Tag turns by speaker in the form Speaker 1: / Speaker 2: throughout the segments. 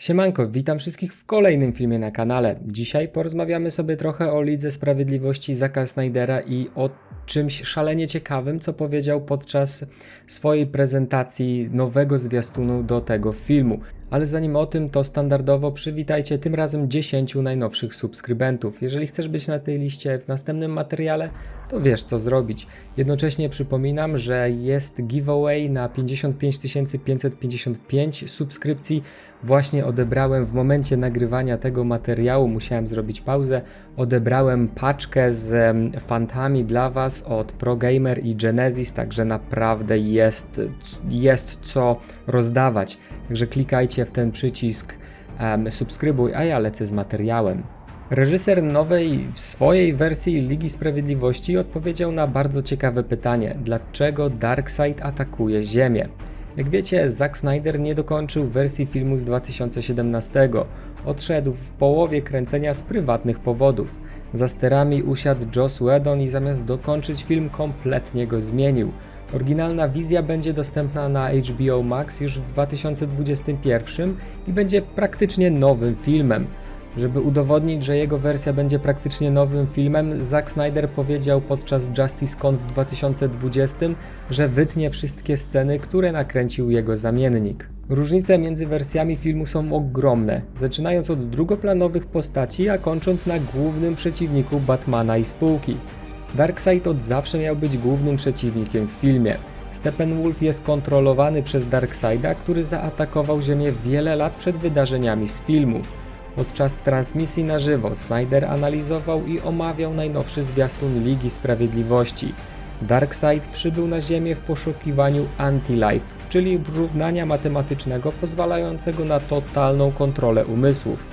Speaker 1: Siemanko, witam wszystkich w kolejnym filmie na kanale. Dzisiaj porozmawiamy sobie trochę o Lidze Sprawiedliwości Zaka Snydera i o czymś szalenie ciekawym, co powiedział podczas swojej prezentacji nowego zwiastunu do tego filmu. Ale zanim o tym, to standardowo przywitajcie tym razem 10 najnowszych subskrybentów. Jeżeli chcesz być na tej liście w następnym materiale, to wiesz co zrobić. Jednocześnie przypominam, że jest giveaway na 55 555 subskrypcji. Właśnie odebrałem w momencie nagrywania tego materiału, musiałem zrobić pauzę. Odebrałem paczkę z fantami dla Was od ProGamer i Genesis, także naprawdę jest, jest co rozdawać. Także klikajcie w ten przycisk em, subskrybuj, a ja lecę z materiałem. Reżyser nowej swojej wersji Ligi Sprawiedliwości odpowiedział na bardzo ciekawe pytanie: dlaczego Darkseid atakuje Ziemię? Jak wiecie, Zack Snyder nie dokończył wersji filmu z 2017. Odszedł w połowie kręcenia z prywatnych powodów. Za sterami usiadł Joss Whedon i zamiast dokończyć film kompletnie go zmienił. Oryginalna wizja będzie dostępna na HBO Max już w 2021 i będzie praktycznie nowym filmem. Żeby udowodnić, że jego wersja będzie praktycznie nowym filmem, Zack Snyder powiedział podczas JusticeCon w 2020, że wytnie wszystkie sceny, które nakręcił jego zamiennik. Różnice między wersjami filmu są ogromne, zaczynając od drugoplanowych postaci, a kończąc na głównym przeciwniku Batmana i spółki. Darkseid od zawsze miał być głównym przeciwnikiem w filmie. Steppenwolf jest kontrolowany przez Darkseida, który zaatakował Ziemię wiele lat przed wydarzeniami z filmu. Podczas transmisji na żywo Snyder analizował i omawiał najnowszy zwiastun Ligi Sprawiedliwości. Darkseid przybył na Ziemię w poszukiwaniu Anti-Life, czyli równania matematycznego pozwalającego na totalną kontrolę umysłów.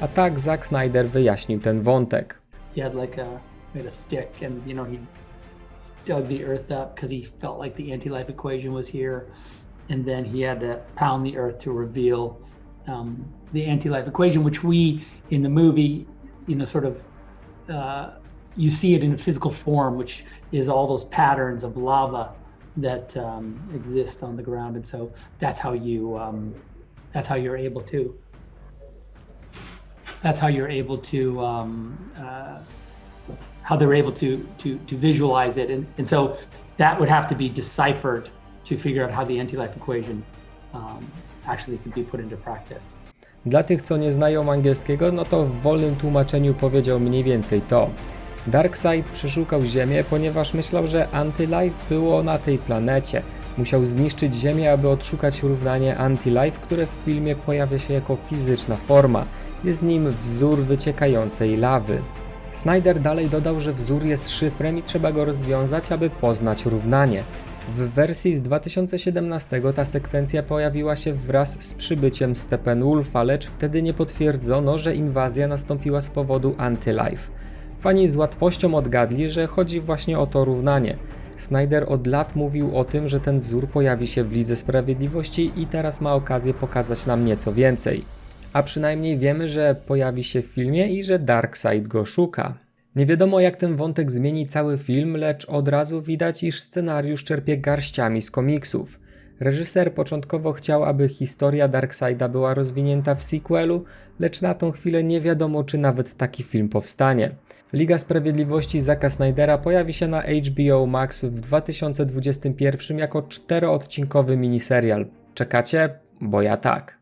Speaker 1: A tak Zack Snyder wyjaśnił ten wątek.
Speaker 2: like a made a stick and you know he dug the earth up because he felt like the anti-life equation was here. And then he had to pound the earth to reveal um, the anti-life equation which we in the movie you know sort of uh, you see it in a physical form which is all those patterns of lava that um, exist on the ground. And so that's how you um, that's how you're able to that's how you're able to um, uh, how they're able to to to visualize it and, and so that would have to be deciphered to figure out how the anti-life equation um, actually could be put into practice
Speaker 1: Dla tych, co nie znają angielskiego, no to w wolnym tłumaczeniu powiedział mniej więcej to. Darkseid przeszukał Ziemię, ponieważ myślał, że Anti-Life było na tej planecie. Musiał zniszczyć Ziemię, aby odszukać równanie Anti-Life, które w filmie pojawia się jako fizyczna forma. Jest nim wzór wyciekającej lawy. Snyder dalej dodał, że wzór jest szyfrem i trzeba go rozwiązać, aby poznać równanie. W wersji z 2017 ta sekwencja pojawiła się wraz z przybyciem Steppenwolfa, lecz wtedy nie potwierdzono, że inwazja nastąpiła z powodu Anti-Life. Fani z łatwością odgadli, że chodzi właśnie o to równanie. Snyder od lat mówił o tym, że ten wzór pojawi się w Lidze Sprawiedliwości i teraz ma okazję pokazać nam nieco więcej. A przynajmniej wiemy, że pojawi się w filmie i że Darkseid go szuka. Nie wiadomo jak ten wątek zmieni cały film, lecz od razu widać, iż scenariusz czerpie garściami z komiksów. Reżyser początkowo chciał, aby historia Darkseida była rozwinięta w sequelu, lecz na tą chwilę nie wiadomo, czy nawet taki film powstanie. Liga Sprawiedliwości Zacka Snydera pojawi się na HBO Max w 2021 jako czteroodcinkowy miniserial. Czekacie? Bo ja tak.